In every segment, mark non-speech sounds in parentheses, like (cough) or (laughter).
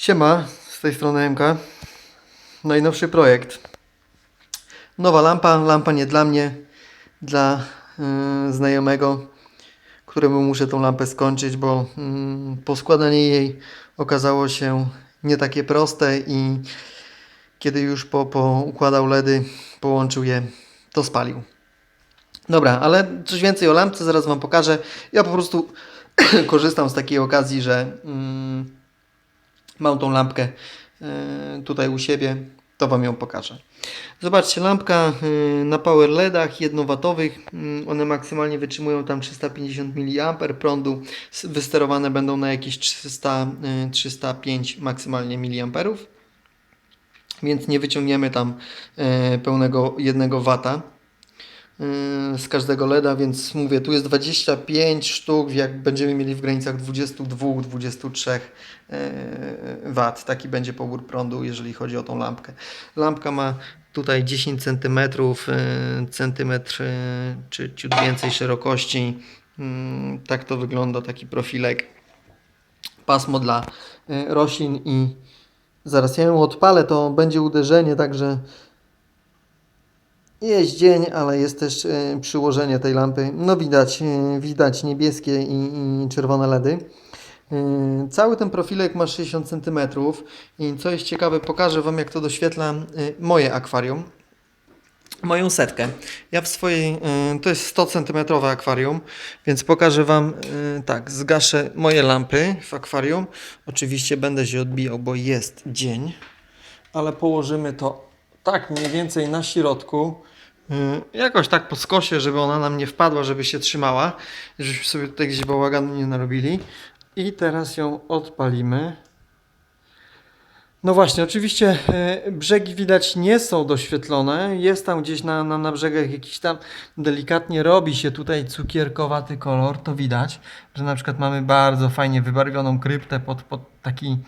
Siema, z tej strony MK. Najnowszy projekt. Nowa lampa, lampa nie dla mnie, dla y, znajomego, któremu muszę tą lampę skończyć, bo y, poskładanie jej okazało się nie takie proste i kiedy już po, po układał LEDy, połączył je, to spalił. Dobra, ale coś więcej o lampce zaraz Wam pokażę. Ja po prostu (coughs) korzystam z takiej okazji, że mm, mam tą lampkę e, tutaj u siebie, to Wam ją pokażę. Zobaczcie, lampka e, na power LEDach jednowatowych, mm, one maksymalnie wytrzymują tam 350 mA prądu, wysterowane będą na jakieś 300, e, 305 maksymalnie mA, więc nie wyciągniemy tam e, pełnego 1 wata yy, z każdego LEDa, więc mówię, tu jest 25 sztuk, jak będziemy mieli w granicach 22-23 W. Taki będzie pobór prądu, jeżeli chodzi o tą lampkę. Lampka ma tutaj 10 cm, centymetr yy, czy ciut więcej szerokości. Tak to wygląda, taki profilek. Pasmo dla roślin i zaraz ja ją odpalę, to będzie uderzenie, także jest dzień, ale jest też e, przyłożenie tej lampy. No widać, e, widać niebieskie i, i czerwone LEDy. E, Cały ten profilek ma 60 cm i co jest ciekawe, pokażę Wam jak to doświetla moje akwarium. Moją setkę. Ja w swojej, to jest 100 cm akwarium, więc pokażę Wam, tak, zgaszę moje lampy w akwarium. Oczywiście będę się odbijał, bo jest dzień, ale położymy to tak mniej więcej na środku. Yy, Jakoś tak po skosie, żeby ona nam nie wpadła, żeby się trzymała, żebyśmy sobie tutaj gdzieś bałaganu nie narobili. I teraz ją odpalimy. No właśnie, oczywiście e, brzegi widać nie są doświetlone. Jest tam gdzieś na, na, na brzegach jakiś tam delikatnie robi się tutaj cukierkowaty kolor. To widać, że na przykład mamy bardzo fajnie wybarwioną kryptę pod, pod taki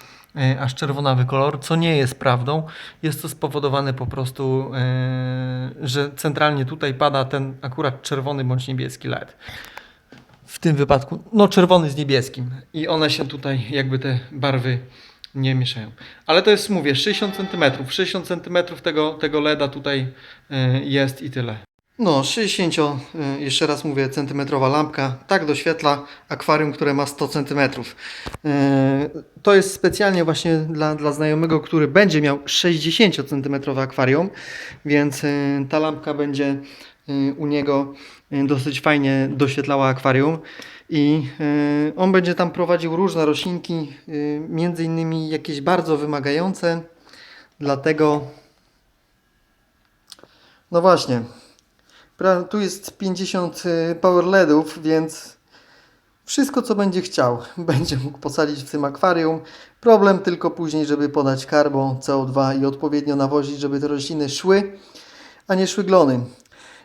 aż czerwonawy kolor, co nie jest prawdą. Jest to spowodowane po prostu, e, że centralnie tutaj pada ten akurat czerwony bądź niebieski LED. W tym wypadku, no czerwony z niebieskim. I one się tutaj, jakby te barwy nie mieszają. Ale to jest, mówię, 60 cm. 60 cm tego, tego LEDa tutaj e, jest i tyle. No, 60, e, jeszcze raz mówię, centymetrowa lampka. Tak doświetla akwarium, które ma 100 cm. To jest specjalnie właśnie dla, dla znajomego, który będzie miał 60 cm akwarium, więc e, ta lampka będzie u niego dosyć fajnie doświetlała akwarium i on będzie tam prowadził różne roślinki, między innymi jakieś bardzo wymagające, dlatego no właśnie, tu jest 50 e, power LEDów, więc wszystko co będzie chciał (laughs) będzie mógł posadzić w tym akwarium. Problem tylko później, żeby podać karbo, CO2 i odpowiednio nawozić, żeby te rośliny szły, a nie szły glony.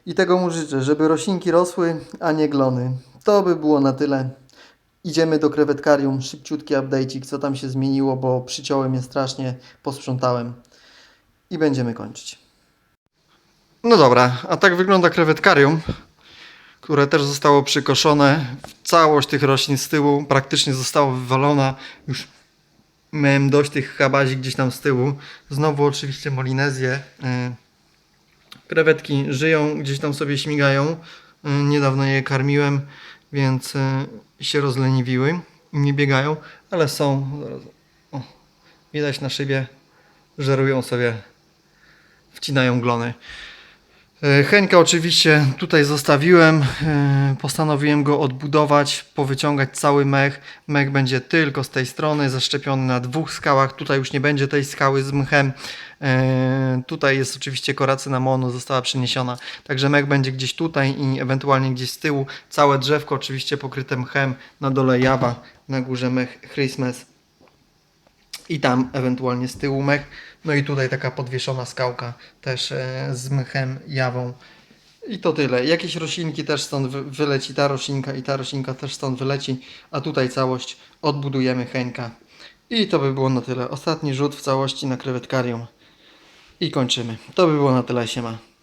I tego mu życzę, żeby roślinki rosły, a nie glony. To by było na tyle. Idziemy do krewetkarium, szybciutki update'ik, co tam się zmieniło, bo przyciąłem je strasznie, posprzątałem. I będziemy kończyć. No dobra, a tak wygląda krewetkarium, które też zostało przykoszone. Całość tych roślin z tyłu praktycznie została wywalona. Już miałem dość tych chabazi gdzieś tam z tyłu. Znowu oczywiście molinezje. y, Krewetki żyją, gdzieś tam sobie śmigają. Y, Niedawno je karmiłem, więc y, się rozleniwiły i nie biegają, ale są. O, widać na szybie, żerują sobie, wcinają glony. E, Henka oczywiście tutaj zostawiłem. e, Postanowiłem go odbudować, powyciągać cały mech. Mech będzie tylko z tej strony, zaszczepiony na dwóch skałach. Tutaj już nie będzie tej skały z mchem. E, Tutaj jest oczywiście koracyna mono, została przeniesiona. Także mech będzie gdzieś tutaj i ewentualnie gdzieś z tyłu. Całe drzewko oczywiście pokryte mchem. Na dole jawa, na górze mech Christmas i tam ewentualnie z tyłu mech. No i tutaj taka podwieszona skałka też e, z mchem, jawą. I to tyle. Jakieś roślinki też stąd wy- wyleci, ta roślinka i ta roślinka też stąd wyleci, a tutaj całość odbudujemy Henka. I to by było na tyle. Ostatni rzut w całości na krewetkarium. I kończymy. To by było na tyle, siema.